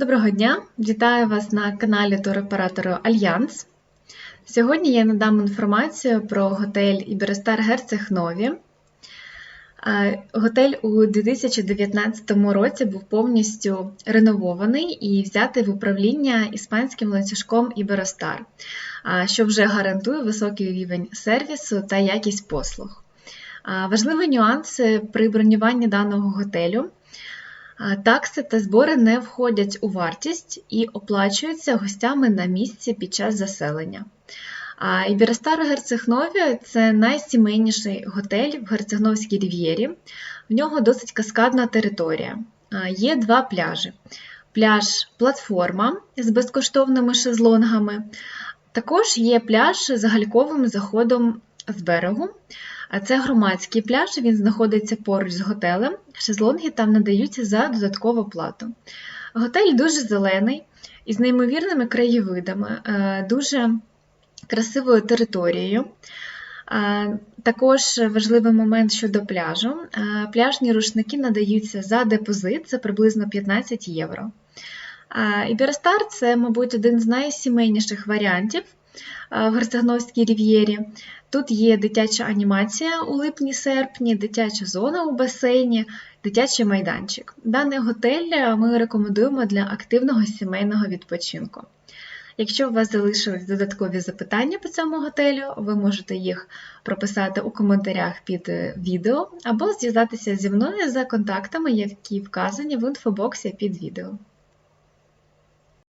Доброго дня! Вітаю вас на каналі туроператору Альянс. Сьогодні я надам інформацію про готель Іберостар Герцег Нові. Е, Готель у 2019 році був повністю реновований і взятий в управління іспанським ланцюжком Іберостар, е, що вже гарантує високий рівень сервісу та якість послуг. Е, Важливі нюанси при бронюванні даного готелю. Такси та збори не входять у вартість і оплачуються гостями на місці під час заселення. А Іберостар Герцегнові це найсімейніший готель в Герцегновській рів'єрі. В нього досить каскадна територія. Є два пляжі: пляж платформа з безкоштовними шезлонгами. Також є пляж з гальковим заходом з берегу. А це громадський пляж, він знаходиться поруч з готелем. Шезлонги там надаються за додаткову плату. Готель дуже зелений, із неймовірними краєвидами, е, дуже красивою територією. Е, Також важливий момент щодо пляжу. Е, Пляжні рушники надаються за депозит, це приблизно 15 євро. Іберостар це, мабуть, один з найсімейніших варіантів в Герцегновській рів'єрі. Тут є дитяча анімація у липні-серпні, дитяча зона у басейні, дитячий майданчик. Даний готель ми рекомендуємо для активного сімейного відпочинку. Якщо у вас залишились додаткові запитання по цьому готелю, ви можете їх прописати у коментарях під відео або зв'язатися зі мною за контактами, які вказані в інфобоксі під відео.